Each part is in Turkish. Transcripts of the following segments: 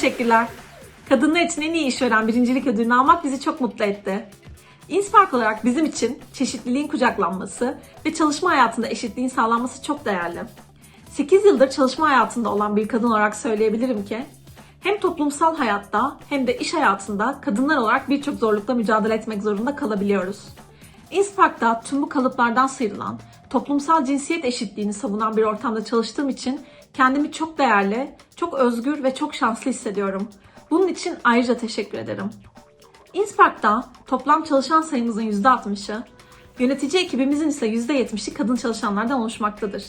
teşekkürler. Kadınlar için en iyi işveren birincilik ödülünü almak bizi çok mutlu etti. Inspark olarak bizim için çeşitliliğin kucaklanması ve çalışma hayatında eşitliğin sağlanması çok değerli. 8 yıldır çalışma hayatında olan bir kadın olarak söyleyebilirim ki hem toplumsal hayatta hem de iş hayatında kadınlar olarak birçok zorlukla mücadele etmek zorunda kalabiliyoruz. Inspark'ta tüm bu kalıplardan sıyrılan, toplumsal cinsiyet eşitliğini savunan bir ortamda çalıştığım için kendimi çok değerli, çok özgür ve çok şanslı hissediyorum. Bunun için ayrıca teşekkür ederim. Inspark'ta toplam çalışan sayımızın %60'ı, yönetici ekibimizin ise %70'i kadın çalışanlardan oluşmaktadır.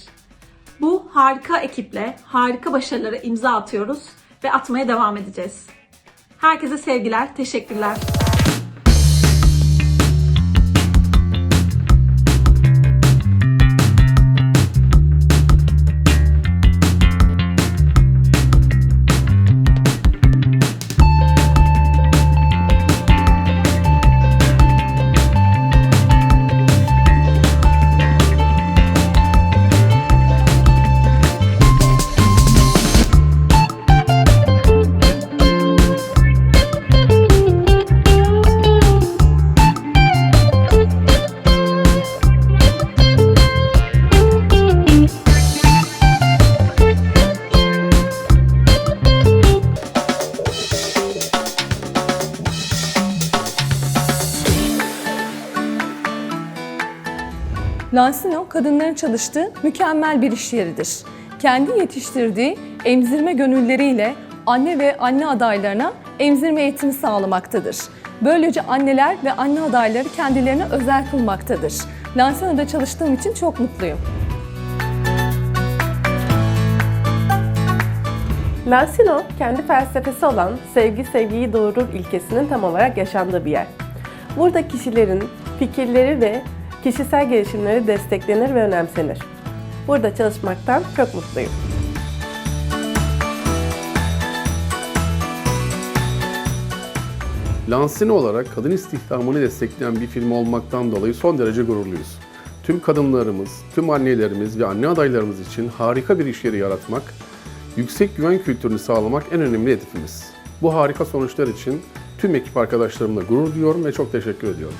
Bu harika ekiple harika başarılara imza atıyoruz ve atmaya devam edeceğiz. Herkese sevgiler, teşekkürler. Lansino kadınların çalıştığı mükemmel bir iş yeridir. Kendi yetiştirdiği emzirme gönülleriyle anne ve anne adaylarına emzirme eğitimi sağlamaktadır. Böylece anneler ve anne adayları kendilerine özel kılmaktadır. Lansino'da çalıştığım için çok mutluyum. Lansino, kendi felsefesi olan sevgi sevgiyi doğurur ilkesinin tam olarak yaşandığı bir yer. Burada kişilerin fikirleri ve kişisel gelişimleri desteklenir ve önemsenir. Burada çalışmaktan çok mutluyum. Lansino olarak kadın istihdamını destekleyen bir firma olmaktan dolayı son derece gururluyuz. Tüm kadınlarımız, tüm annelerimiz ve anne adaylarımız için harika bir iş yeri yaratmak, yüksek güven kültürünü sağlamak en önemli hedefimiz. Bu harika sonuçlar için tüm ekip arkadaşlarımla gurur duyuyorum ve çok teşekkür ediyorum.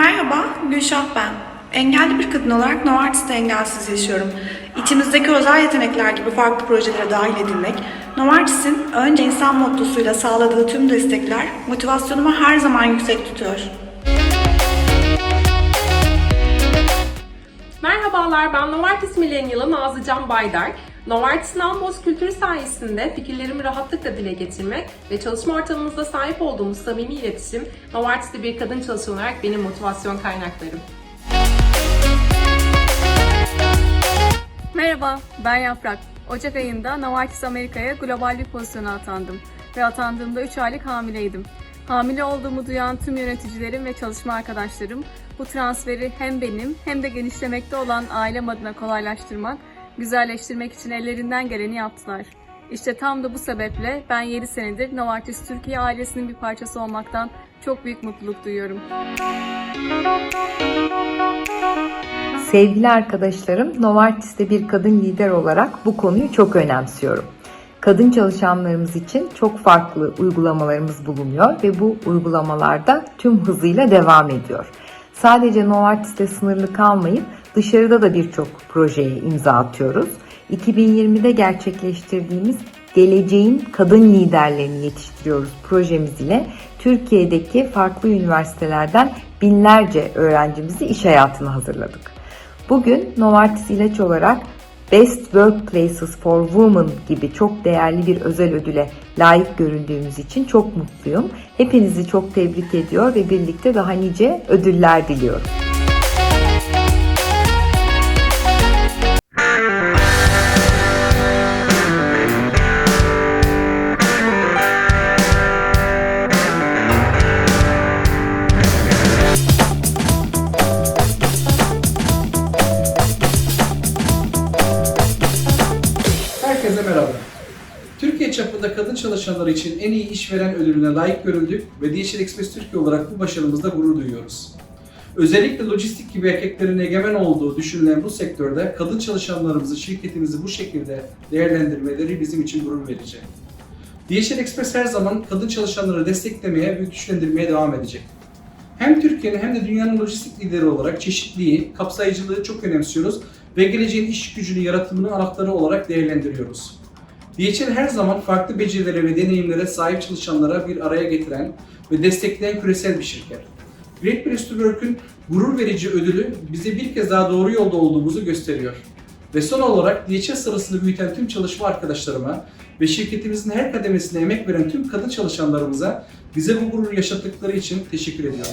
Merhaba, Gülşah ben. Engelli bir kadın olarak Novartis'te engelsiz yaşıyorum. İçimizdeki özel yetenekler gibi farklı projelere dahil edilmek, Novartis'in önce insan mottosuyla sağladığı tüm destekler motivasyonumu her zaman yüksek tutuyor. Merhabalar, ben Novartis Millennial'ı Nazlıcan Baydar. Novartis Namboz kültürü sayesinde fikirlerimi rahatlıkla dile getirmek ve çalışma ortamımızda sahip olduğumuz samimi iletişim, Novartis'te bir kadın çalışan olarak benim motivasyon kaynaklarım. Merhaba, ben Yaprak. Ocak ayında Novartis Amerika'ya global bir pozisyona atandım ve atandığımda 3 aylık hamileydim. Hamile olduğumu duyan tüm yöneticilerim ve çalışma arkadaşlarım bu transferi hem benim hem de genişlemekte olan ailem adına kolaylaştırmak, güzelleştirmek için ellerinden geleni yaptılar. İşte tam da bu sebeple ben 7 senedir Novartis Türkiye ailesinin bir parçası olmaktan çok büyük mutluluk duyuyorum. Sevgili arkadaşlarım, Novartis'te bir kadın lider olarak bu konuyu çok önemsiyorum. Kadın çalışanlarımız için çok farklı uygulamalarımız bulunuyor ve bu uygulamalarda tüm hızıyla devam ediyor. Sadece Novartis'te sınırlı kalmayıp dışarıda da birçok projeye imza atıyoruz. 2020'de gerçekleştirdiğimiz Geleceğin Kadın Liderlerini Yetiştiriyoruz projemiz ile Türkiye'deki farklı üniversitelerden binlerce öğrencimizi iş hayatına hazırladık. Bugün Novartis ilaç olarak Best Workplaces for Women gibi çok değerli bir özel ödüle layık göründüğümüz için çok mutluyum. Hepinizi çok tebrik ediyor ve birlikte daha nice ödüller diliyorum. Herkese merhaba. Türkiye çapında kadın çalışanları için en iyi işveren ödülüne layık görüldük ve DHL Express Türkiye olarak bu başarımızda gurur duyuyoruz. Özellikle lojistik gibi erkeklerin egemen olduğu düşünülen bu sektörde kadın çalışanlarımızı, şirketimizi bu şekilde değerlendirmeleri bizim için gurur verici. DHL Express her zaman kadın çalışanları desteklemeye ve güçlendirmeye devam edecek. Hem Türkiye'nin hem de dünyanın lojistik lideri olarak çeşitliliği, kapsayıcılığı çok önemsiyoruz ve geleceğin iş gücünü yaratımını anahtarı olarak değerlendiriyoruz. DHL her zaman farklı becerilere ve deneyimlere sahip çalışanlara bir araya getiren ve destekleyen küresel bir şirket. Great Place to Work'ün gurur verici ödülü bize bir kez daha doğru yolda olduğumuzu gösteriyor. Ve son olarak DHL sırasını büyüten tüm çalışma arkadaşlarıma ve şirketimizin her kademesine emek veren tüm kadın çalışanlarımıza bize bu gururu yaşattıkları için teşekkür ediyorum.